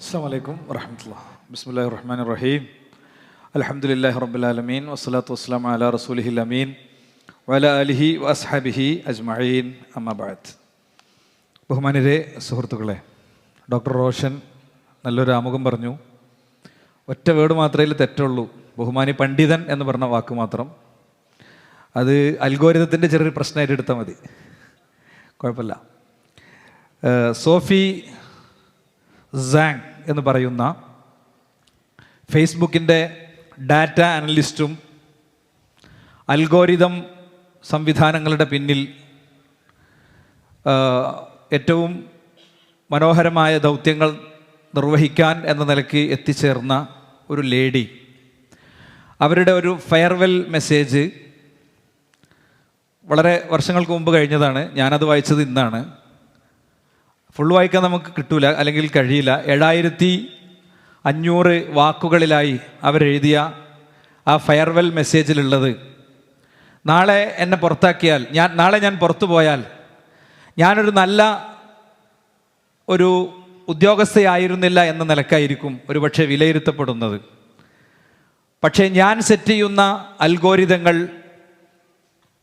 അസ്സാം വലൈക്കും ബിസ്മില്ലാ റഹ്മാൻ റഹീം അലഹമുല്ലാ റബ്ബുലാലമീൻ വസ്സലാത്തു വസ്സലാം അല റസൂലിഹിൽ അമീൻ. വല അലിഹി വസ്ഹാബിഹി അജ്മീൻ അമ്മബാദ് ബഹുമാനിരെ സുഹൃത്തുക്കളെ ഡോക്ടർ റോഷൻ നല്ലൊരു ആമുഖം പറഞ്ഞു. ഒറ്റ വേർഡ് മാത്രമേ തെറ്റുള്ളൂ. ബഹുമാനി പണ്ഡിതൻ എന്ന് പറഞ്ഞ വാക്ക് മാത്രം. അത് അൽഗോരിതത്തിന്റെ ചെറിയൊരു പ്രശ്നമായിട്ട് എടുത്താൽ മതി. കുഴപ്പമില്ല. സോഫി സാങ് എന്ന് പറയുന്ന ഫേസ്ബുക്കിന്റെ ഡാറ്റ അനലിസ്റ്റും അൽഗോരിതം സംവിധാനങ്ങളുടെ പിന്നിൽ ഏറ്റവും മനോഹരമായ ദൗത്യങ്ങൾ നിർവഹിക്കാൻ എന്ന നിലയ്ക്ക് എത്തിച്ചേർന്ന ഒരു ലേഡി. അവരുടെ ഒരു ഫെയർവെൽ മെസ്സേജ് വളരെ വർഷങ്ങൾക്ക് മുമ്പ് കഴിഞ്ഞതാണ്. ഞാനത് വായിച്ചത് ഇന്നാണ്. ഫുൾ വായിക്കാൻ നമുക്ക് കിട്ടൂല അല്ലെങ്കിൽ കഴിയില്ല. ഏഴായിരത്തി അഞ്ഞൂറ് വാക്കുകളിലായി അവരെഴുതിയ ആ ഫെയർവെൽ മെസ്സേജിലുള്ളത്. നാളെ എന്നെ പുറത്താക്കിയാൽ ഞാൻ നാളെ ഞാൻ പുറത്തു പോയാൽ ഞാനൊരു നല്ല ഒരു ഉദ്യോഗസ്ഥയായിരുന്നില്ല എന്ന നിലക്കായിരിക്കും ഒരുപക്ഷെ വിലയിരുത്തപ്പെടുന്നത്. പക്ഷേ ഞാൻ സെറ്റ് ചെയ്യുന്ന അൽഗോരിതങ്ങൾ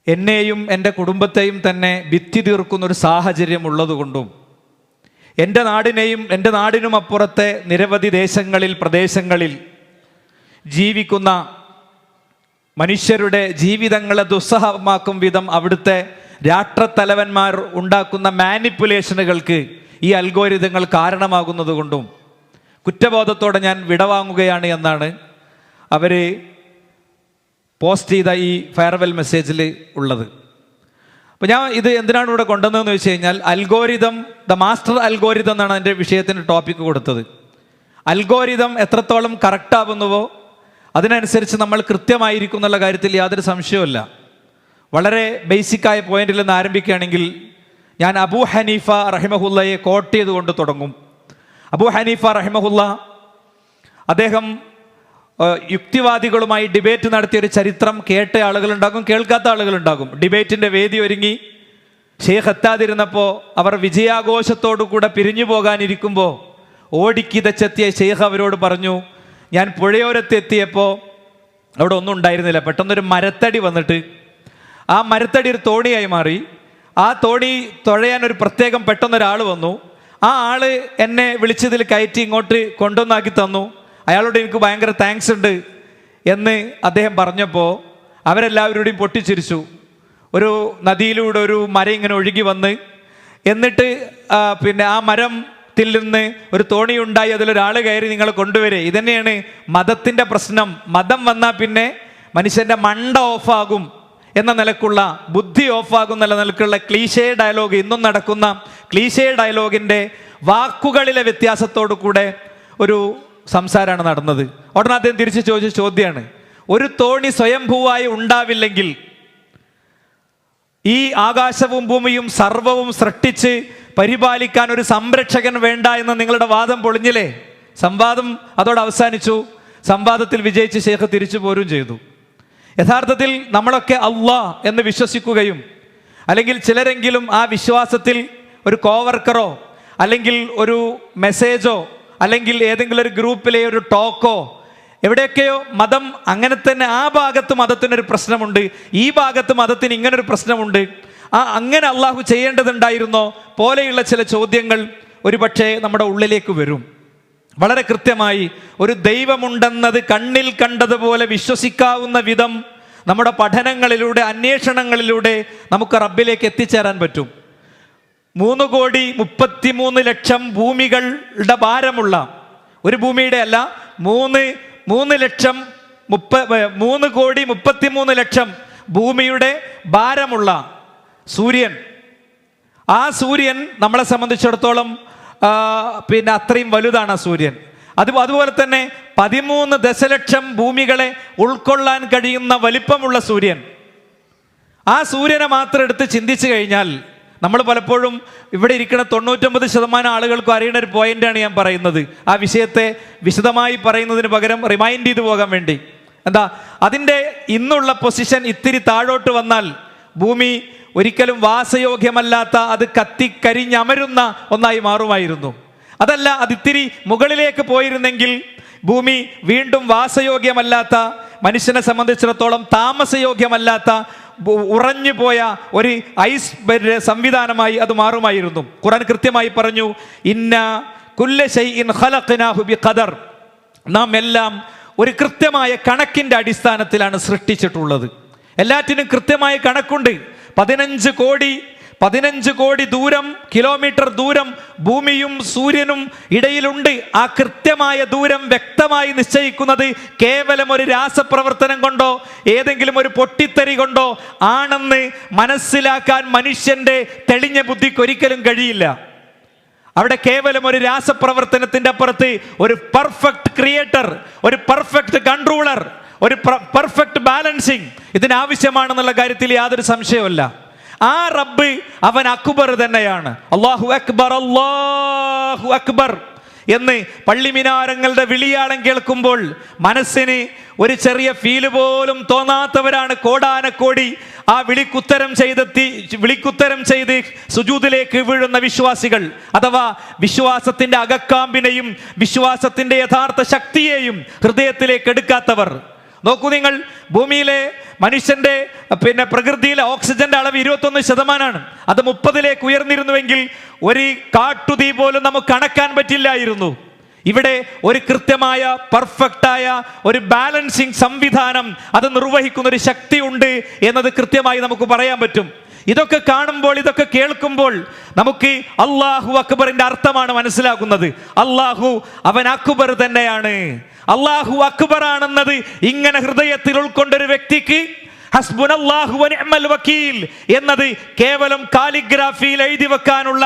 എന്നെയും എന്റെ കുടുംബത്തെയും തന്നെ ഭിത്തി തീർക്കുന്ന ഒരു സാഹചര്യം ഉള്ളതുകൊണ്ടും എന്റെ നാടിനെയും എന്റെ നാടിനും അപ്പുറത്തെ നിരവധി ദേശങ്ങളിൽ പ്രദേശങ്ങളിൽ ജീവിക്കുന്ന മനുഷ്യരുടെ ജീവിതങ്ങളെ ദുസ്സഹമാക്കും വിധം അവിടുത്തെ രാഷ്ട്രത്തലവന്മാർ ഉണ്ടാക്കുന്ന മാനിപ്പുലേഷനുകൾക്ക് ഈ അൽഗോരിതങ്ങൾ കാരണമാകുന്നത് കൊണ്ടും കുറ്റബോധത്തോടെ ഞാൻ വിടവാങ്ങുകയാണ് എന്നാണ് അവർ പോസ്റ്റ് ചെയ്ത ഈ ഫെയർവെൽ മെസ്സേജിൽ ഉള്ളത്. അപ്പോൾ ഞാൻ ഇത് എന്തിനാണ് ഇവിടെ കൊണ്ടുവന്നതെന്ന് വെച്ച് കഴിഞ്ഞാൽ അൽഗോരിതം ദ മാസ്റ്റർ അൽഗോരിതം എന്നാണ് എന്റെ വിഷയത്തിന് ടോപ്പിക്ക് കൊടുത്തത്. അൽഗോരിതം എത്രത്തോളം കറക്റ്റ് ആവുന്നുവോ അതിനനുസരിച്ച് നമ്മൾ കൃത്യമായിരിക്കും എന്നുള്ള കാര്യത്തിൽ യാതൊരു സംശയവുമില്ല. വളരെ ബേസിക്കായ പോയിന്റിൽ നിന്ന് ആരംഭിക്കുകയാണെങ്കിൽ ഞാൻ അബൂ ഹനീഫ റഹിമഹുല്ലയെ കോട്ട് ചെയ്തുകൊണ്ട് തുടങ്ങും. അബൂ ഹനീഫ റഹിമഹുല്ല അദ്ദേഹം യുക്തിവാദികളുമായി ഡിബേറ്റ് നടത്തിയ ഒരു ചരിത്രം കേട്ട ആളുകളുണ്ടാകും കേൾക്കാത്ത ആളുകളുണ്ടാകും. ഡിബേറ്റിന്റെ വേദി ഒരുങ്ങി. ഷെയ്ഖ് എത്താതിരുന്നപ്പോൾ അവർ വിജയാഘോഷത്തോടു കൂടെ പിരിഞ്ഞു പോകാനിരിക്കുമ്പോൾ ഓടിക്കിതച്ചെത്തിയ ഷെയ്ഖ് അവരോട് പറഞ്ഞു ഞാൻ പുഴയോരത്ത് എത്തിയപ്പോൾ അവിടെ ഒന്നും ഉണ്ടായിരുന്നില്ല. പെട്ടെന്നൊരു മരത്തടി വന്നിട്ട് ആ മരത്തടി ഒരു തോണിയായി മാറി. ആ തോണി തുഴയാൻ ഒരു പ്രത്യേകം പെട്ടെന്നൊരാൾ വന്നു. ആ ആൾ എന്നെ വിളിച്ചതിൽ കയറ്റി ഇങ്ങോട്ട് കൊണ്ടുവന്നാക്കി തന്നു. അയാളോട് എനിക്ക് ഭയങ്കര താങ്ക്സ് ഉണ്ട് എന്ന് അദ്ദേഹം പറഞ്ഞപ്പോൾ അവരെല്ലാവരോടും പൊട്ടിച്ചിരിച്ചു. ഒരു നദിയിലൂടെ ഒരു മരം ഇങ്ങനെ ഒഴുകി വന്ന് എന്നിട്ട് പിന്നെ ആ മരത്തിൽ നിന്ന് ഒരു തോണി ഉണ്ടായി അതിലൊരാൾ കയറി നിങ്ങളെ കൊണ്ടുവരെ. ഇതന്നെയാണ് മതത്തിന്റെ പ്രശ്നം. മതം വന്നാൽ പിന്നെ മനുഷ്യന്റെ മണ്ട ഓഫാകും എന്ന നിലക്കുള്ള ബുദ്ധി ഓഫാകും എന്ന നിലക്കുള്ള ക്ലീശേ ഡയലോഗ് ഇന്നും നടക്കുന്ന ക്ലീശേ ഡയലോഗിന്റെ വാക്കുകളിലെ വ്യത്യാസത്തോടു കൂടെ ഒരു സംസാരമാണ് നടന്നത്. ഉടനെ അദ്ദേഹം തിരിച്ച് ചോദിച്ച ചോദ്യമാണ് ഒരു തോണി സ്വയംഭൂവായി ഉണ്ടാവില്ലെങ്കിൽ ഈ ആകാശവും ഭൂമിയും സർവവും സൃഷ്ടിച്ച് പരിപാലിക്കാൻ ഒരു സംരക്ഷകൻ വേണ്ട എന്ന് നിങ്ങളുടെ വാദം പൊളിഞ്ഞില്ലേ? സംവാദം അതോടെ അവസാനിച്ചു. സംവാദത്തിൽ വിജയിച്ച് ശേഖ് തിരിച്ചു പോരും ചെയ്തു. യഥാർത്ഥത്തിൽ നമ്മളൊക്കെ അള്ളാ എന്ന് വിശ്വസിക്കുകയും അല്ലെങ്കിൽ ചിലരെങ്കിലും ആ വിശ്വാസത്തിൽ ഒരു കോവർക്കറോ അല്ലെങ്കിൽ ഒരു മെസ്സേജോ അല്ലെങ്കിൽ ഏതെങ്കിലും ഒരു ഗ്രൂപ്പിലെ ഒരു ടോക്കോ എവിടെയൊക്കെയോ മതം അങ്ങനെ തന്നെ ആ ഭാഗത്ത് മതത്തിനൊരു പ്രശ്നമുണ്ട് ഈ ഭാഗത്ത് മതത്തിന് ഇങ്ങനൊരു പ്രശ്നമുണ്ട്. ആ അങ്ങനെ അള്ളാഹു ചെയ്യേണ്ടതുണ്ടായിരുന്നോ? പോലെയുള്ള ചില ചോദ്യങ്ങൾ ഒരുപക്ഷെ നമ്മുടെ ഉള്ളിലേക്ക് വരും. വളരെ കൃത്യമായി ഒരു ദൈവമുണ്ടെന്നത് കണ്ണിൽ കണ്ടതുപോലെ വിശ്വസിക്കാവുന്ന വിധം നമ്മുടെ പഠനങ്ങളിലൂടെ അന്വേഷണങ്ങളിലൂടെ നമുക്ക് റബ്ബിലേക്ക് എത്തിച്ചേരാൻ പറ്റും. മൂന്ന് കോടി മുപ്പത്തിമൂന്ന് ലക്ഷം ഭൂമികളുടെ ഭാരമുള്ള ഒരു ഭൂമിയുടെ അല്ല മൂന്ന് മൂന്ന് ലക്ഷം മുപ്പ മൂന്ന് കോടി മുപ്പത്തിമൂന്ന് ലക്ഷം ഭൂമിയുടെ ഭാരമുള്ള സൂര്യൻ. ആ സൂര്യൻ നമ്മളെ സംബന്ധിച്ചിടത്തോളം പിന്നെ അത്രയും വലുതാണ് ആ സൂര്യൻ. അത് അതുപോലെ തന്നെ പതിമൂന്ന് ദശലക്ഷം ഭൂമികളെ ഉൾക്കൊള്ളാൻ കഴിയുന്ന വലിപ്പമുള്ള സൂര്യൻ. ആ സൂര്യനെ മാത്രം എടുത്ത് ചിന്തിച്ചു കഴിഞ്ഞാൽ നമ്മൾ പലപ്പോഴും ഇവിടെ ഇരിക്കുന്ന തൊണ്ണൂറ്റൊമ്പത് ശതമാനം ആളുകൾക്കും അറിയുന്ന ഒരു പോയിന്റാണ് ഞാൻ പറയുന്നത്. ആ വിഷയത്തെ വിശദമായി പറയുന്നതിന് പകരം റിമൈൻഡ് ചെയ്തു പോകാൻ വേണ്ടി. എന്താ? അതിന്റെ ഇന്നുള്ള പൊസിഷൻ ഇത്തിരി താഴോട്ട് വന്നാൽ ഭൂമി ഒരിക്കലും വാസയോഗ്യമല്ലാത്ത അത് കത്തിക്കരിഞ്ഞമരുന്ന ഒന്നായി മാറുമായിരുന്നു. അതല്ല അതിത്തിരി മുകളിലേക്ക് പോയിരുന്നെങ്കിൽ ഭൂമി വീണ്ടും വാസയോഗ്യമല്ലാത്ത മനുഷ്യനെ സംബന്ധിച്ചിടത്തോളം താമസയോഗ്യമല്ലാത്ത ഉറഞ്ഞു പോയ ഒരു ഐസ് സംവിധാനമായി അത് മാറുമായിരുന്നു. ഖുറാൻ കൃത്യമായി പറഞ്ഞു ഇന്ന കുല്ല ഖദർ നാം എല്ലാം ഒരു കൃത്യമായ കണക്കിന്റെ അടിസ്ഥാനത്തിലാണ് സൃഷ്ടിച്ചിട്ടുള്ളത്. എല്ലാറ്റിനും കൃത്യമായ കണക്കുണ്ട്. പതിനഞ്ച് കോടി പതിനഞ്ച് കോടി ദൂരം കിലോമീറ്റർ ദൂരം ഭൂമിയും സൂര്യനും ഇടയിലുണ്ട്. ആ കൃത്യമായ ദൂരം വ്യക്തമായി നിശ്ചയിക്കുന്നത് കേവലം ഒരു രാസപ്രവർത്തനം കൊണ്ടോ ഏതെങ്കിലും ഒരു പൊട്ടിത്തെറി കൊണ്ടോ ആണെന്ന് മനസ്സിലാക്കാൻ മനുഷ്യന്റെ തെളിഞ്ഞ ബുദ്ധിക്ക് ഒരിക്കലും കഴിയില്ല. അവിടെ കേവലം ഒരു രാസപ്രവർത്തനത്തിന്റെ അപ്പുറത്ത് ഒരു പെർഫെക്റ്റ് ക്രിയേറ്റർ ഒരു പെർഫെക്റ്റ് കൺട്രോളർ ഒരു പെർഫെക്റ്റ് ബാലൻസിങ് ഇതിനാവശ്യമാണെന്നുള്ള കാര്യത്തിൽ യാതൊരു സംശയവുമില്ല. ആ റബ്ബ് അവൻ അക്ബർ തന്നെയാണ്. അള്ളാഹു അക്ബർ അള്ളാഹു അക്ബർ എന്ന് പള്ളിമിനാരങ്ങളുടെ വിളിയാളം കേൾക്കുമ്പോൾ മനസ്സിന് ഒരു ചെറിയ ഫീൽ പോലും തോന്നാത്തവരാണ് കോടാനക്കോടി ആ വിളിക്കുത്തരം ചെയ്തെത്തി വിളിക്കുത്തരം ചെയ്ത് സുജൂതിലേക്ക് വീഴുന്ന വിശ്വാസികൾ. അഥവാ വിശ്വാസത്തിന്റെ അകക്കാമ്പിനെയും വിശ്വാസത്തിന്റെ യഥാർത്ഥ ശക്തിയെയും ഹൃദയത്തിലേക്ക് എടുക്കാത്തവർ. നോക്കൂ നിങ്ങൾ ഭൂമിയിലെ മനുഷ്യന്റെ പിന്നെ പ്രകൃതിയിലെ ഓക്സിജന്റെ അളവ് ഇരുപത്തൊന്ന് ശതമാനമാണ് അത് മുപ്പതിലേക്ക് ഉയർന്നിരുന്നുവെങ്കിൽ ഒരു കാട്ടുതീ പോലും നമുക്ക് അണക്കാൻ പറ്റില്ലായിരുന്നു. ഇവിടെ ഒരു കൃത്യമായ പെർഫെക്റ്റായ ഒരു ബാലൻസിങ് സംവിധാനം അത് നിർവഹിക്കുന്ന ഒരു ശക്തിയുണ്ട് എന്നത് കൃത്യമായി നമുക്ക് പറയാൻ പറ്റും. ഇതൊക്കെ കാണുമ്പോൾ ഇതൊക്കെ കേൾക്കുമ്പോൾ നമുക്ക് അള്ളാഹു അക്ബറിന്റെ അർത്ഥമാണ് മനസ്സിലാക്കുന്നത് അള്ളാഹു അവൻ അക്ബർ തന്നെയാണ്. അള്ളാഹു അക്ബർ ആണെന്നത് ഇങ്ങനെ ഹൃദയത്തിൽ ഉൾക്കൊണ്ടൊരു വ്യക്തിക്ക് വക്കീൽ എന്നത് കേവലം കാലിഗ്രാഫിയിൽ എഴുതി വെക്കാനുള്ള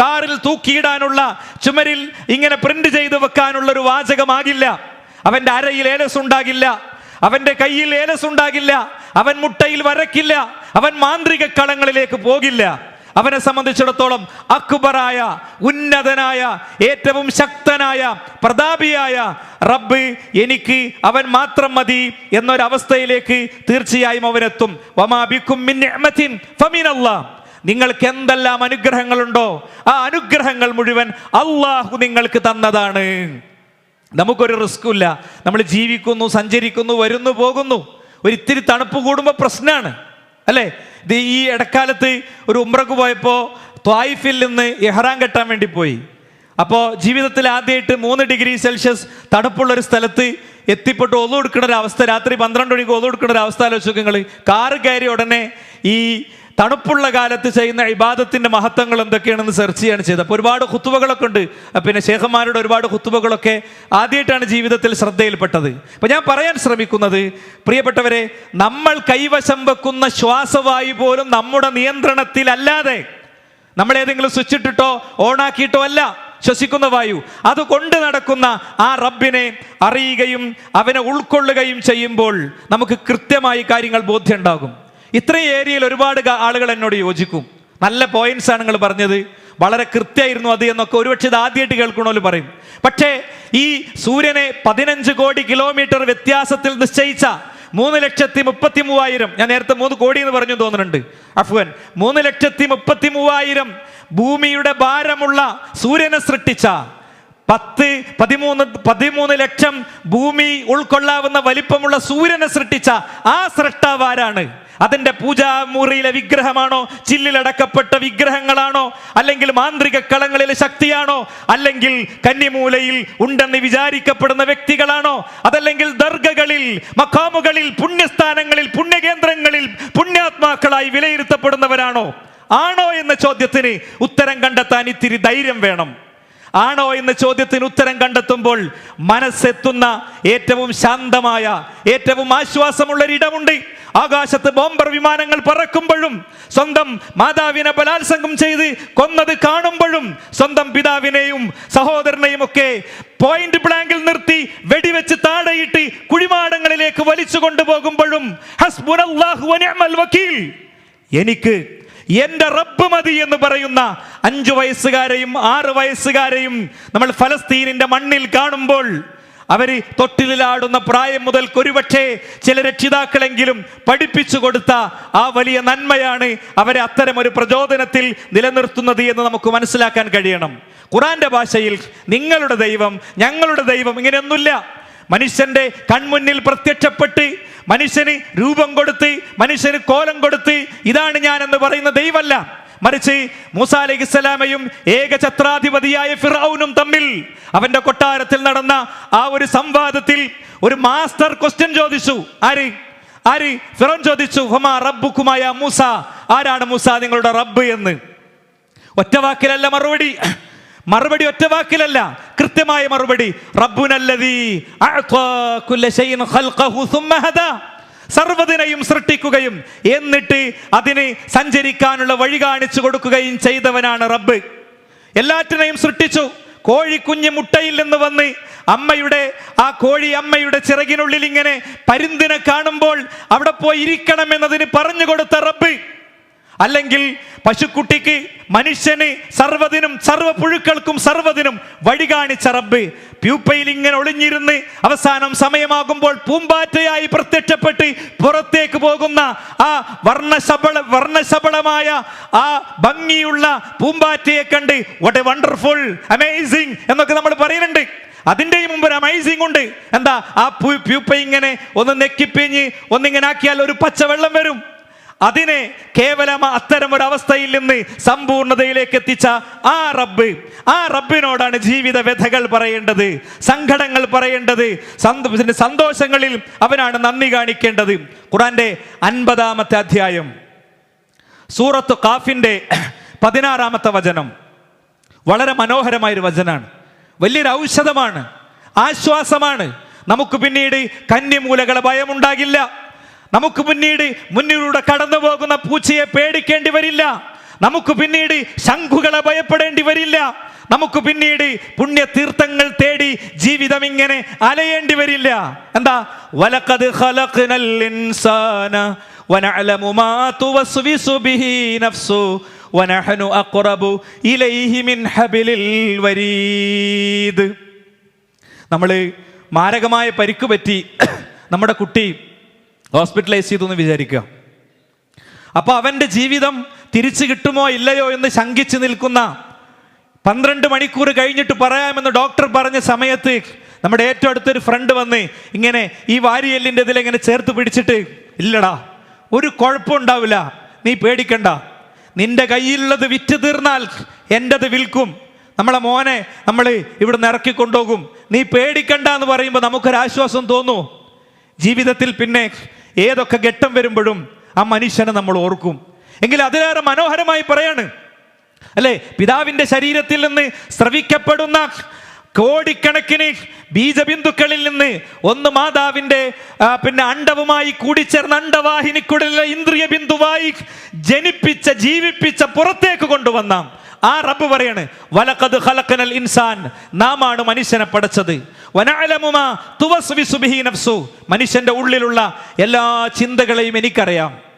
കാറിൽ തൂക്കിയിടാനുള്ള ചുമരിൽ ഇങ്ങനെ പ്രിന്റ് ചെയ്തു വെക്കാനുള്ള ഒരു വാചകമാകില്ല. അവന്റെ അരയിൽ ഏലസ് ഉണ്ടാകില്ല അവന്റെ കയ്യിൽ ഏലസ് ഉണ്ടാകില്ല അവൻ മുട്ടയിൽ വരക്കില്ല അവൻ മാന്ത്രിക കളങ്ങളിലേക്ക് പോകില്ല. അവനെ സംബന്ധിച്ചിടത്തോളം അക്ബറായ ഉന്നതനായ ഏറ്റവും ശക്തനായ പ്രതാപിയായ റബ്ബ് എനിക്ക് അവൻ മാത്രം മതി എന്നൊരവസ്ഥയിലേക്ക് തീർച്ചയായും അവനെത്തും. നിങ്ങൾക്ക് എന്തെല്ലാം അനുഗ്രഹങ്ങളുണ്ടോ? ആ അനുഗ്രഹങ്ങൾ മുഴുവൻ അള്ളാഹു നിങ്ങൾക്ക് തന്നതാണ്. നമുക്കൊരു റിസ്ക്കും ഇല്ല നമ്മൾ ജീവിക്കുന്നു സഞ്ചരിക്കുന്നു വരുന്നു പോകുന്നു. ഒരിത്തിരി തണുപ്പ് കൂടുമ്പോൾ പ്രശ്നമാണ് അല്ലേ? ഇത് ഈ ഇടക്കാലത്ത് ഒരു ഉമ്രക്ക് പോയപ്പോൾ ത്വായിഫിൽ നിന്ന് എഹ്റാൻ കെട്ടാൻ വേണ്ടി പോയി. അപ്പോൾ ജീവിതത്തിൽ ആദ്യമായിട്ട് മൂന്ന് ഡിഗ്രി സെൽഷ്യസ് തണുപ്പുള്ള ഒരു സ്ഥലത്ത് എത്തിപ്പെട്ട് ഒതു കൊടുക്കുന്ന ഒരു അവസ്ഥ രാത്രി പന്ത്രണ്ട് മണിക്ക് ഒതു കൊടുക്കുന്ന ഒരു അവസ്ഥ ആലോചിച്ചു നിങ്ങൾ കാറ് കയറി ഉടനെ ഈ തണുപ്പുള്ള കാലത്ത് ചെയ്യുന്ന ഇബാദത്തിന്റെ മഹത്വങ്ങൾ എന്തൊക്കെയാണെന്ന് സെർച്ച് ചെയ്യാണ് ചെയ്തത്. അപ്പോൾ ഒരുപാട് കുത്തുവകളൊക്കെ ഉണ്ട്. പിന്നെ ശേഖന്മാരുടെ ഒരുപാട് കുത്തുവകളൊക്കെ ആദ്യമായിട്ടാണ് ജീവിതത്തിൽ ശ്രദ്ധയിൽപ്പെട്ടത്. അപ്പം ഞാൻ പറയാൻ ശ്രമിക്കുന്നത് പ്രിയപ്പെട്ടവരെ നമ്മൾ കൈവശം വെക്കുന്ന ശ്വാസവായു പോലും നമ്മുടെ നിയന്ത്രണത്തിലല്ലാതെ നമ്മൾ ഏതെങ്കിലും സ്വിച്ച് ഇട്ടിട്ടോ ഓണാക്കിയിട്ടോ അല്ല ശ്വസിക്കുന്ന വായു. അത് കൊണ്ട് നടക്കുന്ന ആ റബ്ബിനെ അറിയുകയും അവനെ ഉൾക്കൊള്ളുകയും ചെയ്യുമ്പോൾ നമുക്ക് കൃത്യമായി കാര്യങ്ങൾ ബോധ്യമുണ്ടാകും. ഇത്രയും ഏരിയയിൽ ഒരുപാട് ആളുകൾ എന്നോട് യോജിക്കും. നല്ല പോയിന്റ്സ് ആണ് നിങ്ങൾ പറഞ്ഞത്. വളരെ കൃത്യമായിരുന്നു അത് എന്നൊക്കെ ഒരുപക്ഷെ ഇത് ആദ്യമായിട്ട് കേൾക്കണമെന്ന് പറയും. പക്ഷേ ഈ സൂര്യനെ പതിനഞ്ച് കോടി കിലോമീറ്റർ വ്യത്യാസത്തിൽ നിശ്ചയിച്ച മൂന്ന് ലക്ഷത്തി മുപ്പത്തി മൂവായിരം ഞാൻ നേരത്തെ മൂന്ന് കോടി എന്ന് പറഞ്ഞു തോന്നുന്നുണ്ട്. അഫ്ഗൻ മൂന്ന് ലക്ഷത്തി മുപ്പത്തി മൂവായിരം ഭൂമിയുടെ ഭാരമുള്ള സൂര്യനെ സൃഷ്ടിച്ച പത്ത് പതിമൂന്ന് പതിമൂന്ന് ലക്ഷം ഭൂമി ഉൾക്കൊള്ളാവുന്ന വലിപ്പമുള്ള സൂര്യനെ സൃഷ്ടിച്ച ആ സൃഷ്ടാവ് അതിന്റെ പൂജാമുറിയിലെ വിഗ്രഹമാണോ? ചില്ലിലടക്കപ്പെട്ട വിഗ്രഹങ്ങളാണോ? അല്ലെങ്കിൽ മാന്ത്രിക കളങ്ങളിലെ ശക്തിയാണോ? അല്ലെങ്കിൽ കന്നിമൂലയിൽ ഉണ്ടെന്ന് വിചാരിക്കപ്പെടുന്ന വ്യക്തികളാണോ? അതല്ലെങ്കിൽ ദർഗകളിൽ മക്കാമുകളിൽ പുണ്യസ്ഥാനങ്ങളിൽ പുണ്യകേന്ദ്രങ്ങളിൽ പുണ്യാത്മാക്കളായി വിലയിരുത്തപ്പെടുന്നവരാണോ? ആണോ എന്ന ചോദ്യത്തിന് ഉത്തരം കണ്ടെത്താൻ ഇത്തിരി ധൈര്യം വേണം. ആണോ എന്ന ചോദ്യത്തിന് ഉത്തരം കണ്ടെത്തുമ്പോൾ മനസ്സെത്തുന്ന ഏറ്റവും ശാന്തമായ ഏറ്റവും ആശ്വാസമുള്ള ഒരിടമുണ്ട് ആകാശത്ത് ബോംബർ വിമാനങ്ങൾ പറക്കുമ്പോഴും സ്വന്തം മാതാവിനെ ബലാത്സംഗം ചെയ്ത് കൊന്നത് കാണുമ്പോഴും സ്വന്തം പിതാവിനെയും സഹോദരനെയും ഒക്കെ പോയിന്റ് ബ്ലാങ്കിൽ നിർത്തി വെടിവെച്ച് താഴെയിട്ട് കുഴിമാടങ്ങളിലേക്ക് വലിച്ചു കൊണ്ടുപോകുമ്പോഴും എനിക്ക് എന്റെ റബ്ബ് മതി എന്ന് പറയുന്ന അഞ്ചു വയസ്സുകാരെയും ആറ് വയസ്സുകാരെയും നമ്മൾ ഫലസ്തീനിന്റെ മണ്ണിൽ കാണുമ്പോൾ അവർ തൊട്ടിലാടുന്ന പ്രായം മുതൽ ഒരുപക്ഷേ ചില രക്ഷിതാക്കളെങ്കിലും പഠിപ്പിച്ചു കൊടുത്ത ആ വലിയ നന്മയാണ് അവരെ അത്തരം ഒരു പ്രചോദനത്തിൽ നിലനിർത്തുന്നത് എന്ന് നമുക്ക് മനസ്സിലാക്കാൻ കഴിയണം. ഖുറാന്റെ ഭാഷയിൽ നിങ്ങളുടെ ദൈവം ഞങ്ങളുടെ ദൈവം ഇങ്ങനെയൊന്നുമില്ല. മനുഷ്യന്റെ കൺമുന്നിൽ പ്രത്യക്ഷപ്പെട്ട് മനുഷ്യന് രൂപം കൊടുത്ത് മനുഷ്യന് കോലം കൊടുത്ത് ഇതാണ് ഞാൻ എന്ന് പറയുന്ന ദൈവമല്ല. മറിച്ച് മൂസ അലൈഹിസ്സലാമയും ഏകഛത്രാധിപതിയായ ഫിറൌനും തമ്മിൽ അവന്റെ കൊട്ടാരത്തിൽ നടന്ന ആ ഒരു സംവാദത്തിൽ ഒരു മാസ്റ്റർ ക്വസ്റ്റ്യൻ ചോദിച്ചു. ആര്? ആര്? ഫിറോൻ ചോദിച്ചു ഹുമാ റബ്ബുക്കുമായ മൂസ ആരാണ് മൂസ നിങ്ങളുടെ റബ്ബ് എന്ന്? ഒറ്റ വാക്കിലല്ല മറുപടി. മറുപടി ഒറ്റ വാക്കിലല്ല കൃത്യമായ മറുപടി. റബ്ബുനല്ലദീ സർവതിനെയും സൃഷ്ടിക്കുകയും എന്നിട്ട് അതിന് സഞ്ചരിക്കാനുള്ള വഴി കാണിച്ചു കൊടുക്കുകയും ചെയ്തവനാണ് റബ്ബ്. എല്ലാറ്റിനെയും സൃഷ്ടിച്ചു. കോഴി കുഞ്ഞ് മുട്ടയിൽ നിന്ന് വന്ന് അമ്മയുടെ ആ കോഴി അമ്മയുടെ ചിറകിനുള്ളിൽ ഇങ്ങനെ പരുന്തിനെ കാണുമ്പോൾ അവിടെ പോയി ഇരിക്കണം എന്നതിന് പറഞ്ഞു കൊടുത്ത റബ്ബ്. അല്ലെങ്കിൽ പശുക്കുട്ടിക്ക് മനുഷ്യന് സർവതിനും സർവ പുഴുക്കൾക്കും സർവതിനും വഴി കാണിച്ച റബ്ബ് പ്യൂപ്പയിൽ ഇങ്ങനെ ഒളിഞ്ഞിരുന്ന് അവസാനം സമയമാകുമ്പോൾ പൂമ്പാറ്റയായി പ്രത്യക്ഷപ്പെട്ട് പുറത്തേക്ക് പോകുന്ന ആ വർണശബള വർണശബളമായ ആ ഭംഗിയുള്ള പൂമ്പാറ്റയെ കണ്ട് വട്ട് എ വണ്ടർഫുൾ അമേസിങ് എന്നൊക്കെ നമ്മൾ പറയുന്നുണ്ട്. അതിന്റെയും മുമ്പ് ഒരു അമൈസിങ് ഉണ്ട്. എന്താ? ആ പ്യൂപ്പ ഇങ്ങനെ ഒന്ന് നെക്കിപ്പിഞ്ഞ് ഒന്നിങ്ങനെ ആക്കിയാൽ ഒരു പച്ചവെള്ളം വരും. അതിനെ കേവലം അത്തരം ഒരു അവസ്ഥയിൽ നിന്ന് സമ്പൂർണതയിലേക്ക് എത്തിച്ച ആ റബ്ബ് ആ റബ്ബിനോടാണ് ജീവിത വ്യഥകൾ പറയേണ്ടത് സങ്കടങ്ങൾ പറയേണ്ടത് സന്തോഷങ്ങളിൽ അവനാണ് നന്ദി കാണിക്കേണ്ടത്. ഖുറാന്റെ അൻപതാമത്തെ അധ്യായം സൂറത്ത് കാഫിന്റെ പതിനാറാമത്തെ വചനം. വളരെ മനോഹരമായൊരു വചനാണ്. വലിയൊരു ഔഷധമാണ് ആശ്വാസമാണ്. നമുക്ക് പിന്നീട് കന്യമൂലകളെ ഭയമുണ്ടാകില്ല. നമുക്ക് പിന്നീട് മുന്നിലൂടെ കടന്നു പോകുന്ന പൂച്ചയെ പേടിക്കേണ്ടി വരില്ല. നമുക്ക് പിന്നീട് ശംഖുകളെ ഭയപ്പെടേണ്ടി വരില്ല. നമുക്ക് പിന്നീട് പുണ്യതീർത്ഥങ്ങൾ തേടി ജീവിതം ഇങ്ങനെ അലയേണ്ടി വരില്ല. എന്താ? വലക്കത് ഖലഖ്നൽ ഇൻസാന നമ്മൾ മാരകമായ പരിക്ക് പറ്റി നമ്മുടെ കുട്ടി ഹോസ്പിറ്റലൈസ് ചെയ്തു എന്ന് വിചാരിക്കുക അപ്പോൾ അവന്റെ ജീവിതം തിരിച്ചു കിട്ടുമോ ഇല്ലയോ എന്ന് ശങ്കിച്ചു നിൽക്കുന്ന പന്ത്രണ്ട് മണിക്കൂർ കഴിഞ്ഞിട്ട് പറയാമെന്ന് ഡോക്ടർ പറഞ്ഞ സമയത്ത് നമ്മുടെ ഏറ്റവും അടുത്തൊരു ഫ്രണ്ട് വന്ന് ഇങ്ങനെ ഈ വാരിയെല്ലിന്റെ ഇതിൽ ഇങ്ങനെ ചേർത്ത് പിടിച്ചിട്ട് ഇല്ലടാ ഒരു കുഴപ്പം ഉണ്ടാവില്ല നീ പേടിക്കണ്ട. നിന്റെ കയ്യിലുള്ളത് വിറ്റ് തീർന്നാൽ എന്റെത് വിൽക്കും. നമ്മളെ മോനെ നമ്മൾ ഇവിടുന്ന് ഇറക്കി കൊണ്ടുപോകും. നീ പേടിക്കണ്ട എന്ന് പറയുമ്പോൾ നമുക്കൊരാശ്വാസം തോന്നൂ. ജീവിതത്തിൽ പിന്നെ ഏതൊക്കെ ഘട്ടം വരുമ്പോഴും ആ മനുഷ്യനെ നമ്മൾ ഓർക്കും. എങ്കിൽ അതിലേറെ മനോഹരമായി പറയാണ്. അല്ലേ? പിതാവിന്റെ ശരീരത്തിൽ നിന്ന് സ്രവിക്കപ്പെടുന്ന കോടിക്കണക്കിന് ബീജബിന്ദുക്കളിൽ നിന്ന് ഒന്ന് മാതാവിന്റെ പിന്നെ അണ്ടവുമായി കൂടിച്ചേർന്ന അണ്ടവാഹിനിക്കുടലിലെ ഇന്ദ്രിയ ബിന്ദുവായി ജനിപ്പിച്ച ജീവിപ്പിച്ച പുറത്തേക്ക് കൊണ്ടുവന്ന. ആ റബ്ബ് പറയാണ് വലക്കത് ഖലഖനൽ ഇൻസാൻ. നാമാണ് മനുഷ്യനെ പടച്ചത്. നഫ്സു. മനുഷ്യന്റെ ഉള്ളിലുള്ള എല്ലാ ചിന്തകളെയും എനിക്കറിയാം.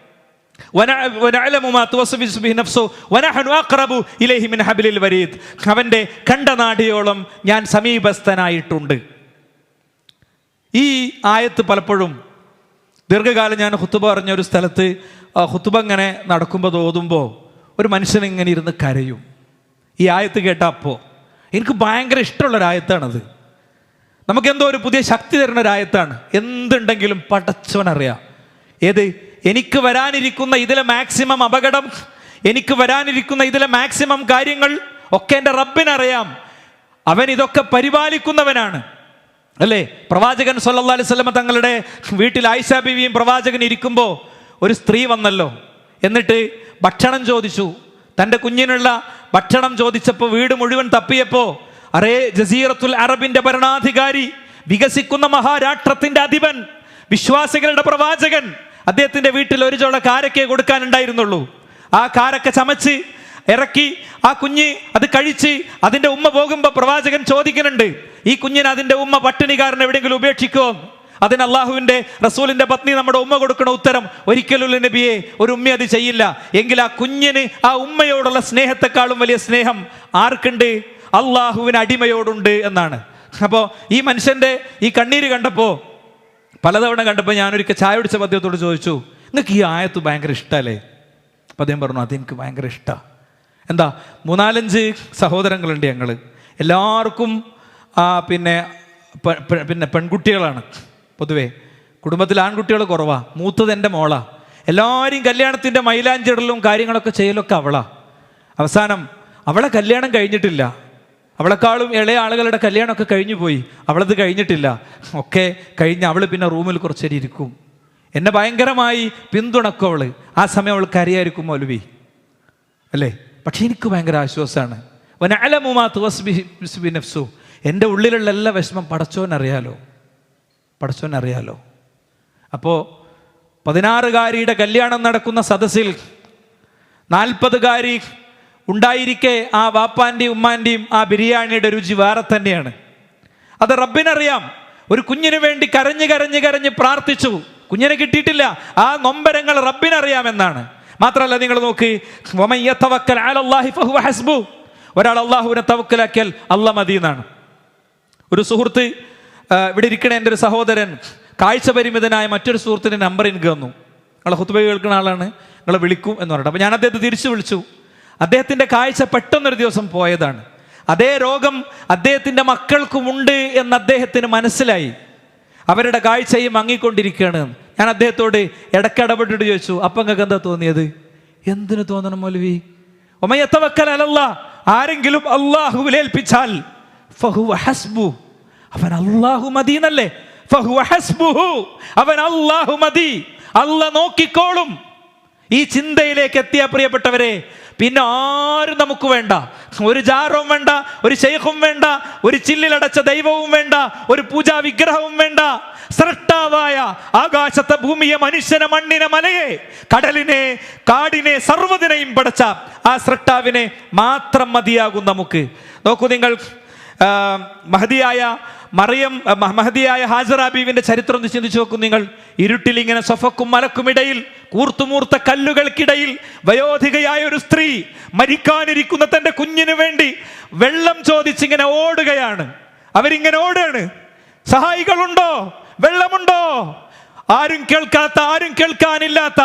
അവന്റെ കണ്ടനാടിയോളം ഞാൻ സമീപസ്ഥനായിട്ടുണ്ട്. ഈ ആയത്ത് പലപ്പോഴും ദീർഘകാലം ഞാൻ ഹുത്തുബ പറഞ്ഞ ഒരു സ്ഥലത്ത് ഹുത്തുബ ഇങ്ങനെ നടക്കുമ്പോൾ ഓതുമ്പോൾ ഒരു മനുഷ്യൻ ഇങ്ങനെ ഇരുന്ന് കരയും. ഈ ആയത്ത് കേട്ട അപ്പോൾ എനിക്ക് ഭയങ്കര ഇഷ്ടമുള്ളൊരായത്താണത്. നമുക്കെന്തോ ഒരു പുതിയ ശക്തി തരുന്ന ഒരായത്താണ് എന്തുണ്ടെങ്കിലും പടച്ചവനറിയാം. ഏത്? എനിക്ക് വരാനിരിക്കുന്ന ഇതിലെ മാക്സിമം അപകടം എനിക്ക് വരാനിരിക്കുന്ന ഇതിലെ മാക്സിമം കാര്യങ്ങൾ ഒക്കെ എന്റെ റബ്ബിനറിയാം. അവൻ ഇതൊക്കെ പരിപാലിക്കുന്നവനാണ്. അല്ലേ? പ്രവാചകൻ സല്ലാ അലൈഹി വസല്ലമ തങ്ങളുടെ വീട്ടിൽ ആയിഷ ബീവിയും പ്രവാചകൻ ഇരിക്കുമ്പോൾ ഒരു സ്ത്രീ വന്നല്ലോ. എന്നിട്ട് ഭക്ഷണം ചോദിച്ചു. തന്റെ കുഞ്ഞിനുള്ള ഭക്ഷണം ചോദിച്ചപ്പോൾ വീട് മുഴുവൻ തപ്പിയപ്പോൾ അറേ ജസീറത്തുൽ അറബിന്റെ ഭരണാധികാരി വികസിക്കുന്ന മഹാരാഷ്ട്രത്തിന്റെ അധിപൻ വിശ്വാസികളുടെ പ്രവാചകൻ അദ്ദേഹത്തിന്റെ വീട്ടിൽ ഒരു ചോള കാരക്കേ കൊടുക്കാനുണ്ടായിരുന്നുള്ളൂ. ആ കാരക്ക ചമച്ച് ഇറക്കി ആ കുഞ്ഞ് അത് കഴിച്ച് അതിന്റെ ഉമ്മ പോകുമ്പോൾ പ്രവാചകൻ ചോദിക്കുന്നുണ്ട് ഈ കുഞ്ഞിന് അതിന്റെ ഉമ്മ പട്ടിണികാരൻ എവിടെയെങ്കിലും ഉപേക്ഷിക്കുമോ അതിന് അള്ളാഹുവിന്റെ റസൂലിന്റെ പത്നി നമ്മുടെ ഉമ്മ കൊടുക്കുന്ന ഉത്തരം ഒരിക്കലും നബിയെ ഒരു ഉമ്മ അത് ചെയ്യില്ല. എങ്കിൽ ആ കുഞ്ഞിന് ആ ഉമ്മയോടുള്ള സ്നേഹത്തെക്കാളും വലിയ സ്നേഹം ആർക്കുണ്ട്? അള്ളാഹുവിന് അടിമയോടുണ്ട് എന്നാണ്. അപ്പോൾ ഈ മനുഷ്യന്റെ ഈ കണ്ണീര് കണ്ടപ്പോൾ പലതവണ കണ്ടപ്പോൾ ഞാനൊരിക്കൽ ചായ കുടിച്ച പദ്യത്തോട് ചോദിച്ചു നിങ്ങൾക്ക് ഈ ആയത്ത് ഭയങ്കര ഇഷ്ടമല്ലേ അപ്പം അദ്ദേഹം പറഞ്ഞു അതെനിക്ക് ഭയങ്കര ഇഷ്ടമാണ് എന്താ മൂന്നാലഞ്ച് സഹോദരങ്ങളുണ്ട് ഞങ്ങൾ എല്ലാവർക്കും പിന്നെ പിന്നെ പെൺകുട്ടികളാണ്. പൊതുവേ കുടുംബത്തിൽ ആൺകുട്ടികൾ കുറവാണ് മൂത്തത് എന്റെ മോളാണ് എല്ലാവരും കല്യാണത്തിന്റെ മൈലാഞ്ചിടലും കാര്യങ്ങളൊക്കെ ചെയ്യലൊക്കെ അവളാ. അവസാനം അവളെ കല്യാണം കഴിഞ്ഞിട്ടില്ല. അവളെക്കാളും ഇളയ ആളുകളുടെ കല്യാണമൊക്കെ കഴിഞ്ഞു പോയി. അവളത് കഴിഞ്ഞിട്ടില്ല. ഒക്കെ കഴിഞ്ഞ് അവൾ പിന്നെ റൂമിൽ കുറച്ചേരി ഇരിക്കും. എന്നെ ഭയങ്കരമായി പിന്തുണക്കും അവൾ ആ സമയം അവൾക്ക് അറിയായിരിക്കും മൗലവി. അല്ലേ? പക്ഷേ എനിക്ക് ഭയങ്കര ആശ്വാസമാണ്. നഫ്സു. എന്റെ ഉള്ളിലുള്ള എല്ലാ വിഷമം പടച്ചോനറിയാലോ പടച്ചോനറിയാലോ അപ്പോൾ പതിനാറുകാരിയുടെ കല്യാണം നടക്കുന്ന സദസ്സിൽ നാൽപ്പതുകാരി ഉണ്ടായിരിക്കെ ആ വാപ്പാന്റെയും ഉമ്മാന്റെയും ആ ബിരിയാണിയുടെ രുചി വേറെ തന്നെയാണ്. അത് റബ്ബിനറിയാം. ഒരു കുഞ്ഞിന് വേണ്ടി കരഞ്ഞ് കരഞ്ഞ് കരഞ്ഞ് പ്രാർത്ഥിച്ചു. കുഞ്ഞിനെ കിട്ടിയിട്ടില്ല. ആ നൊമ്പരങ്ങൾ റബ്ബിനറിയാമെന്നാണ്. മാത്രമല്ല നിങ്ങൾ നോക്ക് ഒരാൾ അള്ളാഹുവിനെ തവക്കലാക്കിയാൽ അല്ല മതി എന്നാണ് ഒരു സുഹൃത്ത് ഇവിടെ ഇരിക്കണ എന്റെ ഒരു സഹോദരൻ കാഴ്ച പരിമിതനായ മറ്റൊരു സുഹൃത്തിന്റെ നമ്പർ എനിക്ക് തന്നു. നിങ്ങളെ ഹുത്തുബ കേൾക്കുന്ന ആളാണ്. നിങ്ങളെ വിളിക്കും എന്ന് പറഞ്ഞിട്ട്. അപ്പോൾ ഞാൻ അദ്ദേഹത്തെ തിരിച്ചു വിളിച്ചു. അദ്ദേഹത്തിന്റെ കാഴ്ച പെട്ടെന്നൊരു ദിവസം പോയതാണ്. അതേ രോഗം അദ്ദേഹത്തിന്റെ മക്കൾക്കുമുണ്ട് എന്ന് അദ്ദേഹത്തിന് മനസ്സിലായി. അവരുടെ കാഴ്ചയും മങ്ങിക്കൊണ്ടിരിക്കുകയാണ്. ഞാൻ അദ്ദേഹത്തോട് ഇടയ്ക്കിടപെട്ടിട്ട് ചോദിച്ചു അപ്പം നിങ്ങൾക്ക് എന്താ തോന്നിയത്? എന്തിനു തോന്നണം മൗലവി? ഒമയത്തവക്കൽ അലല്ല ആരെങ്കിലും അള്ളാഹുവിലേൽപ്പിച്ചാൽ ഫഹുവ ഹസ്ബു. അവൻ അള്ളാഹു മതി എന്നല്ലേ അവൻ അള്ളാഹു മതി അല്ല നോക്കിക്കോളും. ഈ ചിന്തയിലേക്ക് എത്തിയ പ്രിയപ്പെട്ടവരെ പിന്നെ ആരും നമുക്ക് വേണ്ട. ഒരു ജാറും വേണ്ട ഒരു ശൈഖും വേണ്ട ഒരു ചില്ലിലടച്ച ദൈവവും വേണ്ട ഒരു പൂജാ വിഗ്രഹവും വേണ്ട. സൃഷ്ടാവായ ആകാശത്തെ ഭൂമിയെ മനുഷ്യനെ മണ്ണിനെ മലയെ കടലിനെ കാടിനെ സർവതിനെയും പടച്ച ആ സൃഷ്ടാവിനെ മാത്രം മതിയാകും നമുക്ക്. നോക്കൂ നിങ്ങൾ മഹതിയായ മറിയം മഹദിയായ ഹാജറ ചരിത്രം ഒന്ന് ചിന്തിച്ചു നോക്കും നിങ്ങൾ. ഇരുട്ടിൽ ഇങ്ങനെ സൊഫക്കും മലക്കുമിടയിൽ കൂർത്തുമൂർത്ത കല്ലുകൾക്കിടയിൽ വയോധികയായ ഒരു സ്ത്രീ മരിക്കാനിരിക്കുന്ന തന്റെ കുഞ്ഞിന് വേണ്ടി വെള്ളം ചോദിച്ചിങ്ങനെ ഓടുകയാണ്. അവരിങ്ങനെ ഓടുകയാണ്. സഹായികളുണ്ടോ? വെള്ളമുണ്ടോ? ആരും കേൾക്കാത്ത ആരും കേൾക്കാനില്ലാത്ത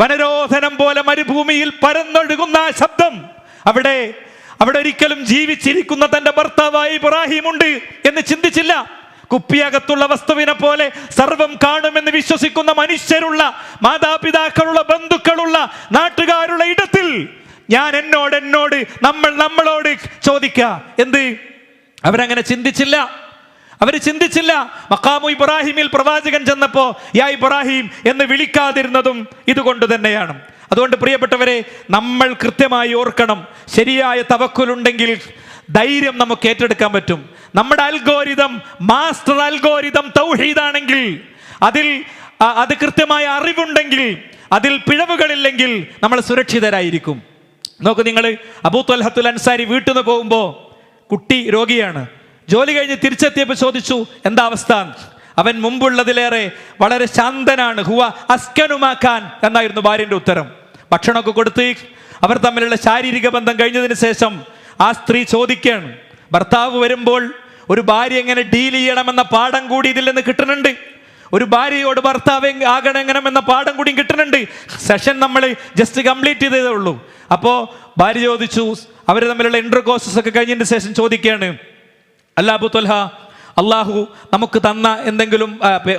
വനരോധനം പോലെ മരുഭൂമിയിൽ പരന്നൊഴുകുന്ന ശബ്ദം. അവിടെ അവിടെ ഒരിക്കലും ജീവിച്ചിരിക്കുന്ന തന്റെ ഭർത്താവായി ഇബ്രാഹിം ഉണ്ട് എന്ന് ചിന്തിച്ചില്ല. കുപ്പിയകത്തുള്ള വസ്തുവിനെ പോലെ സർവം കാണുമെന്ന് വിശ്വസിക്കുന്ന മനുഷ്യരുള്ള മാതാപിതാക്കളുള്ള ബന്ധുക്കളുള്ള നാട്ടുകാരുള്ള ഇടത്തിൽ ഞാൻ എന്നോട് എന്നോട് നമ്മൾ നമ്മളോട് ചോദിക്ക. എന്ത്? അവരങ്ങനെ ചിന്തിച്ചില്ല. അവർ ചിന്തിച്ചില്ല. മക്കാമു ഇബ്രാഹിമിൽ പ്രവാചകൻ ചെന്നപ്പോ യാ ഇബ്രാഹിം എന്ന് വിളിക്കാതിരുന്നതും ഇതുകൊണ്ട് തന്നെയാണ്. അതുകൊണ്ട് പ്രിയപ്പെട്ടവരെ നമ്മൾ കൃത്യമായി ഓർക്കണം ശരിയായ തവക്കുലുണ്ടെങ്കിൽ ധൈര്യം നമുക്ക് ഏറ്റെടുക്കാൻ പറ്റും. നമ്മുടെ അൽഗോരിതം മാസ്റ്റർ അൽഗോരിതം തൗഹീദാണെങ്കിൽ അതിൽ അത് കൃത്യമായ അറിവുണ്ടെങ്കിൽ അതിൽ പിഴവുകളില്ലെങ്കിൽ നമ്മൾ സുരക്ഷിതരായിരിക്കും. നോക്ക് നിങ്ങൾ അബൂ ത്വൽഹത്തുൽ അൻസാരി വീട്ടിൽ നിന്ന് പോകുമ്പോൾ കുട്ടി രോഗിയാണ്. ജോലി കഴിഞ്ഞ് തിരിച്ചെത്തിയപ്പോൾ ചോദിച്ചു എന്താ അവസ്ഥ? അവൻ മുമ്പുള്ളതിലേറെ വളരെ ശാന്തനാണ്. ഹുവ അസ്കനുമാക്കാൻ എന്നായിരുന്നു ഭാര്യന്റെ ഉത്തരം. ഭക്ഷണമൊക്കെ കൊടുത്ത് അവർ തമ്മിലുള്ള ശാരീരിക ബന്ധം കഴിഞ്ഞതിന് ശേഷം ആ സ്ത്രീ ചോദിക്കുകയാണ് ഭർത്താവ് വരുമ്പോൾ ഒരു ഭാര്യ എങ്ങനെ ഡീൽ ചെയ്യണമെന്ന പാഠം കൂടി ഇതിൽ നിന്ന് കിട്ടുന്നുണ്ട്? ഒരു ഭാര്യയോട് ഭർത്താവ് എങ് ആകണം എന്ന പാഠം കൂടി കിട്ടുന്നുണ്ട്? സെഷൻ നമ്മൾ ജസ്റ്റ് കംപ്ലീറ്റ് ചെയ്തതേ ഉള്ളൂ. അപ്പോൾ ഭാര്യ ചോദിച്ചു അവർ തമ്മിലുള്ള ഇന്റർ കോഴ്സസ് ഒക്കെ കഴിഞ്ഞതിന് ശേഷം ചോദിക്കുകയാണ് അല്ലാബു അള്ളാഹു നമുക്ക് തന്ന എന്തെങ്കിലും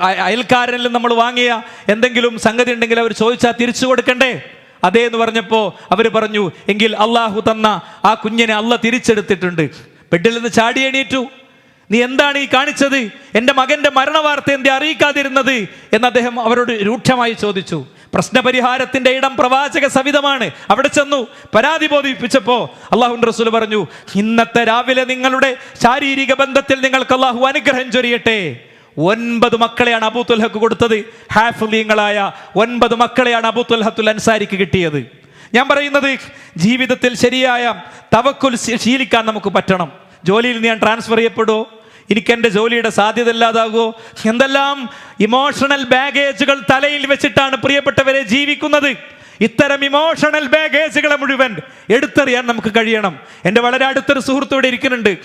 അയൽക്കാരനിൽ നമ്മൾ വാങ്ങിയ എന്തെങ്കിലും സംഗതി ഉണ്ടെങ്കിൽ അവർ ചോദിച്ചാൽ തിരിച്ചു കൊടുക്കണ്ടേ? അതേ എന്ന് പറഞ്ഞപ്പോൾ അവർ പറഞ്ഞു എങ്കിൽ അള്ളാഹു തന്ന ആ കുഞ്ഞിനെ അല്ല തിരിച്ചെടുത്തിട്ടുണ്ട്. ബെഡിൽ നിന്ന് ചാടി എണീറ്റു. നീ എന്താണ് ഈ കാണിച്ചത്? എന്റെ മകന്റെ മരണവാർത്ത എന്തേ അറിയിക്കാതിരുന്നത്? എന്ന് അദ്ദേഹം അവരോട് രൂക്ഷമായി ചോദിച്ചു. പ്രശ്നപരിഹാരത്തിന്റെ ഇടം പ്രവാചക സവിധമാണ്. അവിടെ ചെന്നു പരാതി ബോധിപ്പിച്ചപ്പോ അള്ളാഹു റസൂൽ പറഞ്ഞു ഇന്നത്തെ രാവിലെ നിങ്ങളുടെ ശാരീരിക ബന്ധത്തിൽ നിങ്ങൾക്ക് അള്ളാഹു അനുഗ്രഹം ചൊരിയട്ടെ. ഒൻപത് മക്കളെയാണ് അബൂത്തുൽഹക്ക് കൊടുത്തത്. ഹാഫുലീങ്ങളായ ഒൻപത് മക്കളെയാണ് അബൂത്തുൽഹത്തുൽ അൻസാരിക്ക് കിട്ടിയത്. ഞാൻ പറയുന്നത് ജീവിതത്തിൽ ശരിയായ തവക്കുൽ ശീലിക്കാൻ നമുക്ക് പറ്റണം. ജോലിയിൽ നിന്ന് ഞാൻ ട്രാൻസ്ഫർ ചെയ്യപ്പെടുമോ എനിക്ക് എന്റെ ജോലിയുടെ സാധ്യത ഇല്ലാതാകുമോ? എന്തെല്ലാം ഇമോഷണൽ ബാഗേജുകൾ തലയിൽ വെച്ചിട്ടാണ് പ്രിയപ്പെട്ടവരെ ജീവിക്കുന്നത്? ഇത്തരം ഇമോഷണൽ ബാഗേജുകളെ മുഴുവൻ എടുത്തെറിയാൻ നമുക്ക് കഴിയണം. എന്റെ വളരെ അടുത്തൊരു സുഹൃത്തോടെ ഇരിക്കുന്നുണ്ട്.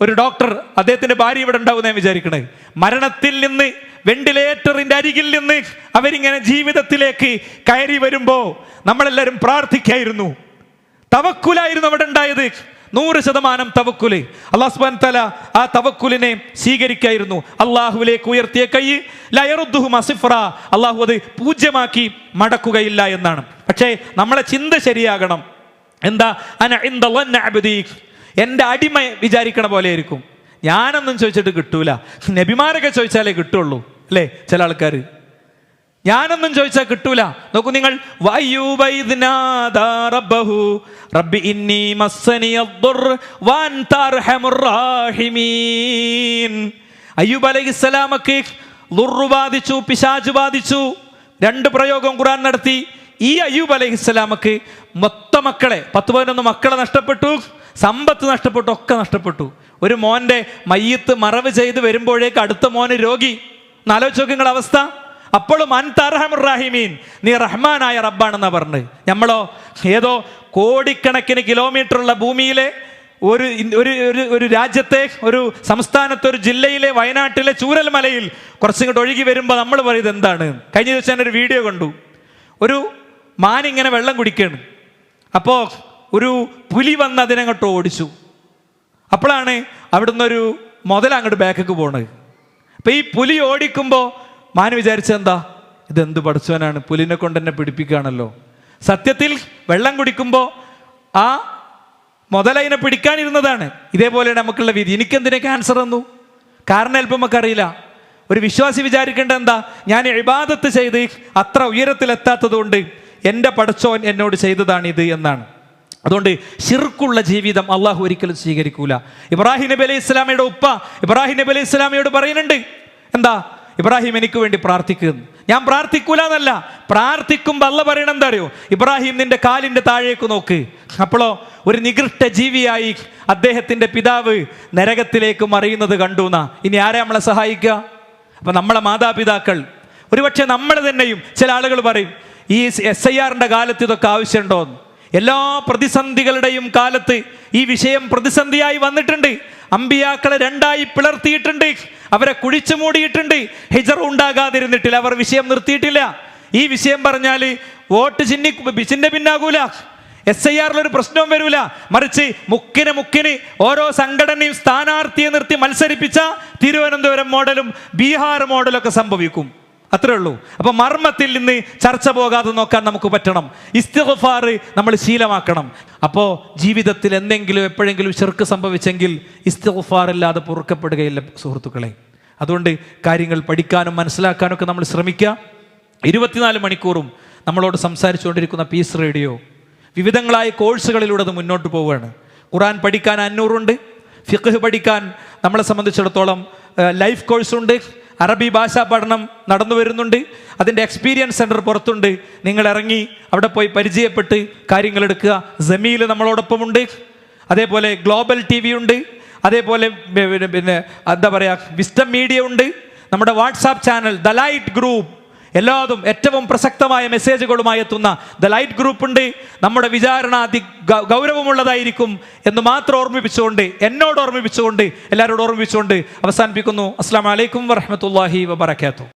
ഒരു ഡോക്ടർ അദ്ദേഹത്തിന്റെ ഭാര്യ ഇവിടെ ഉണ്ടാവും ഞാൻ വിചാരിക്കണേ. മരണത്തിൽ നിന്ന് വെന്റിലേറ്ററിന്റെ അരികിൽ നിന്ന് അവരിങ്ങനെ ജീവിതത്തിലേക്ക് കയറി വരുമ്പോൾ നമ്മളെല്ലാവരും പ്രാർത്ഥിക്കായിരുന്നു. തവക്കുലായിരുന്നു അവിടെ ഉണ്ടായത്. നൂറ് ശതമാനം തവക്കുൽ. അള്ളാഹ് സുബാൻ തല ആ തവക്കുലിനെ സ്വീകരിക്കായിരുന്നു. അള്ളാഹുവിലേക്ക് ഉയർത്തിയ കൈ ലയറുദ്ദുഹു മസിഫ്ര അള്ളാഹു അത് പൂജ്യമാക്കി മടക്കുകയില്ല എന്നാണ്. പക്ഷേ നമ്മളെ ചിന്ത ശരിയാകണം. എന്താ? അന. എന്റെ അടിമ വിചാരിക്കണ പോലെ ആയിരിക്കും. ഞാനൊന്നും ചോദിച്ചിട്ട് കിട്ടൂല. നബിമാരൊക്കെ ചോദിച്ചാലേ കിട്ടുള്ളൂ. അല്ലേ? ചില ആൾക്കാർ ഞാനൊന്നും ചോദിച്ചാൽ കിട്ടൂല. നോക്കൂ നിങ്ങൾ റബ്ബി ഇന്നി അയ്യൂബ് ദുർറ് ബാധിച്ചു പിശാജ് ബാധിച്ചു. രണ്ട് പ്രയോഗം ഖുർആൻ നടത്തി. ഈ അയ്യൂബ് അലൈഹി സ്വലാമക്ക് മൊത്ത മക്കളെ പത്ത് പതിനൊന്ന് മക്കളെ നഷ്ടപ്പെട്ടു സമ്പത്ത് നഷ്ടപ്പെട്ടു ഒക്കെ നഷ്ടപ്പെട്ടു. ഒരു മോന്റെ മയ്യത്ത് മറവ് ചെയ്ത് വരുമ്പോഴേക്ക് അടുത്ത മോന് രോഗി. എന്നാലോചിച്ച് നോക്കി അവസ്ഥ. അപ്പോഴും അൻതർഹമുറാഹിമീൻ നീ റഹ്മാനായ റബ്ബാണെന്ന് പറഞ്ഞത് നമ്മളോ ഏതോ കോടിക്കണക്കിന് കിലോമീറ്റർ ഉള്ള ഭൂമിയിലെ ഒരു ഒരു ഒരു ഒരു രാജ്യത്തെ ഒരു സംസ്ഥാനത്തെ ഒരു ജില്ലയിലെ വയനാട്ടിലെ ചൂരൽമലയിൽ കുറച്ചിങ്ങോട്ട് ഒഴുകി വരുമ്പോൾ നമ്മൾ പറയുന്നത് എന്താണ്? കഴിഞ്ഞ ദിവസം ഞാൻ ഒരു വീഡിയോ കണ്ടു. ഒരു മാൻ ഇങ്ങനെ വെള്ളം കുടിക്കുകയാണ് അപ്പോൾ ഒരു പുലി വന്ന് അതിനങ്ങോട്ട് ഓടിച്ചു. അപ്പോഴാണ് അവിടുന്ന് ഒരു മുതൽ അങ്ങോട്ട് ബാക്കിക്ക് പോണത്. അപ്പോൾ ഈ പുലി ഓടിക്കുമ്പോൾ മാൻ വിചാരിച്ചെന്താ ഇതെന്ത് പഠിച്ചവനാണ്? പുലിനെ കൊണ്ട് തന്നെ പിടിപ്പിക്കുകയാണല്ലോ. സത്യത്തിൽ വെള്ളം കുടിക്കുമ്പോൾ ആ മുതലതിനെ പിടിക്കാനിരുന്നതാണ്. ഇതേപോലെ നമുക്കുള്ള വിധി. എനിക്കെന്തിനെ ക്യാൻസർ വന്നു? കാരണം അല്പം നമുക്കറിയില്ല ഒരു വിശ്വാസി വിചാരിക്കേണ്ട എന്താ? ഞാൻ ഇബാദത്ത് ചെയ്ത് അത്ര ഉയരത്തിലെത്താത്തത് കൊണ്ട് എന്റെ പഠിച്ചോൻ എന്നോട് ചെയ്തതാണിത് എന്നാണ്. അതുകൊണ്ട് ഷിർക്കുള്ള ജീവിതം അള്ളാഹു ഒരിക്കലും സ്വീകരിക്കൂല. ഇബ്രാഹിം നബി അലൈഹി ഇസ്ലാമയുടെ ഉപ്പ ഇബ്രാഹിം നബി അലൈഹി ഇസ്ലാമയോട് പറയുന്നുണ്ട്. എന്താ? ഇബ്രാഹിം എനിക്ക് വേണ്ടി പ്രാർത്ഥിക്കുന്നു. ഞാൻ പ്രാർത്ഥിക്കൂല എന്നല്ല പ്രാർത്ഥിക്കുമ്പോൾ അല്ല പറയണം എന്താ അറിയോ ഇബ്രാഹിം നിന്റെ കാലിന്റെ താഴേക്ക് നോക്ക്. അപ്പോഴോ ഒരു നികൃഷ്ട ജീവിയായി അദ്ദേഹത്തിന്റെ പിതാവ് നരകത്തിലേക്ക് മറിയുന്നത് കണ്ടു എന്നാ ഇനി ആരെ നമ്മളെ സഹായിക്കുക അപ്പം നമ്മളെ മാതാപിതാക്കൾ. ഒരുപക്ഷെ നമ്മൾ തന്നെയും ചില ആളുകൾ പറയും ഈ എസ് ഐ ആറിന്റെ കാലത്ത് ഇതൊക്കെ ആവശ്യമുണ്ടോ എന്ന് എല്ലാ പ്രതിസന്ധികളുടെയും കാലത്ത് ഈ വിഷയം പ്രതിസന്ധിയായി വന്നിട്ടുണ്ട്. അമ്പിയാക്കളെ രണ്ടായി പിളർത്തിയിട്ടുണ്ട്. അവരെ കുഴിച്ചു മൂടിയിട്ടുണ്ട്. ഹിജർ ഉണ്ടാകാതിരുന്നിട്ടില്ല. അവർ വിഷയം നിർത്തിയിട്ടില്ല. ഈ വിഷയം പറഞ്ഞാൽ വോട്ട് ചിന്നി ചിന്ന പിന്നാകൂല. എസ് ഐ ആറിൽ ഒരു പ്രശ്നവും വരൂല. മറിച്ച് മുക്കിന് മുക്കിന് ഓരോ സംഘടനയും സ്ഥാനാർത്ഥിയെ നിർത്തി മത്സരിപ്പിച്ച തിരുവനന്തപുരം മോഡലും ബീഹാർ മോഡലും ഒക്കെ സംഭവിക്കും. അത്രേ ഉള്ളൂ. അപ്പൊ മർമ്മത്തിൽ നിന്ന് ചർച്ച പോകാതെ നോക്കാൻ നമുക്ക് പറ്റണം. ഇസ്തിഗ്ഫാർ നമ്മൾ ശീലമാക്കണം. അപ്പോൾ ജീവിതത്തിൽ എന്തെങ്കിലും എപ്പോഴെങ്കിലും ചെറുക്ക് സംഭവിച്ചെങ്കിൽ ഇസ്തിഗ്ഫാർ ഇല്ലാതെ പൊറുക്കപ്പെടുകയില്ല സുഹൃത്തുക്കളെ. അതുകൊണ്ട് കാര്യങ്ങൾ പഠിക്കാനും മനസ്സിലാക്കാനും ഒക്കെ നമ്മൾ ശ്രമിക്കുക. ഇരുപത്തിനാല് മണിക്കൂറും നമ്മളോട് സംസാരിച്ചുകൊണ്ടിരിക്കുന്ന പീസ് റേഡിയോ വിവിധങ്ങളായ കോഴ്സുകളിലൂടെ അത് മുന്നോട്ട് പോവുകയാണ്. ഖുറാൻ പഠിക്കാൻ അഞ്ഞൂറുണ്ട്. ഫിഖ് പഠിക്കാൻ നമ്മളെ സംബന്ധിച്ചിടത്തോളം ലൈഫ് കോഴ്സുണ്ട്. അറബി ഭാഷാ പഠനം നടന്നു വരുന്നുണ്ട്. അതിന്റെ എക്സ്പീരിയൻസ് സെന്റർ പുറത്തുണ്ട്. നിങ്ങൾ ഇറങ്ങി അവിടെ പോയി പരിചയപ്പെട്ട് കാര്യങ്ങൾ എടുക്കുക. ജമീൽ നമ്മളോടൊപ്പമുണ്ട്. അതേപോലെ ഗ്ലോബൽ ടി വി ഉണ്ട്. അതേപോലെ പിന്നെ എന്താ പറയുക വിസ്റ്റം മീഡിയ ഉണ്ട്. നമ്മുടെ WhatsApp channel the light group എല്ലാതും ഏറ്റവും പ്രസക്തമായ മെസ്സേജുകളുമായി എത്തുന്ന ദ ലൈറ്റ് ഗ്രൂപ്പ് ഉണ്ട് നമ്മുടെ വിചാരണ അതി ഗൗരവമുള്ളതായിരിക്കും എന്ന് മാത്രം ഓർമ്മിപ്പിച്ചുകൊണ്ട് എന്നോട് ഓർമ്മിപ്പിച്ചുകൊണ്ട് എല്ലാവരോടും ഓർമ്മിപ്പിച്ചുകൊണ്ട് അവസാനിപ്പിക്കുന്നു. അസ്സാം വലൈക്കും വറഹമത്തല്ലാഹി വബർക്കാത്തു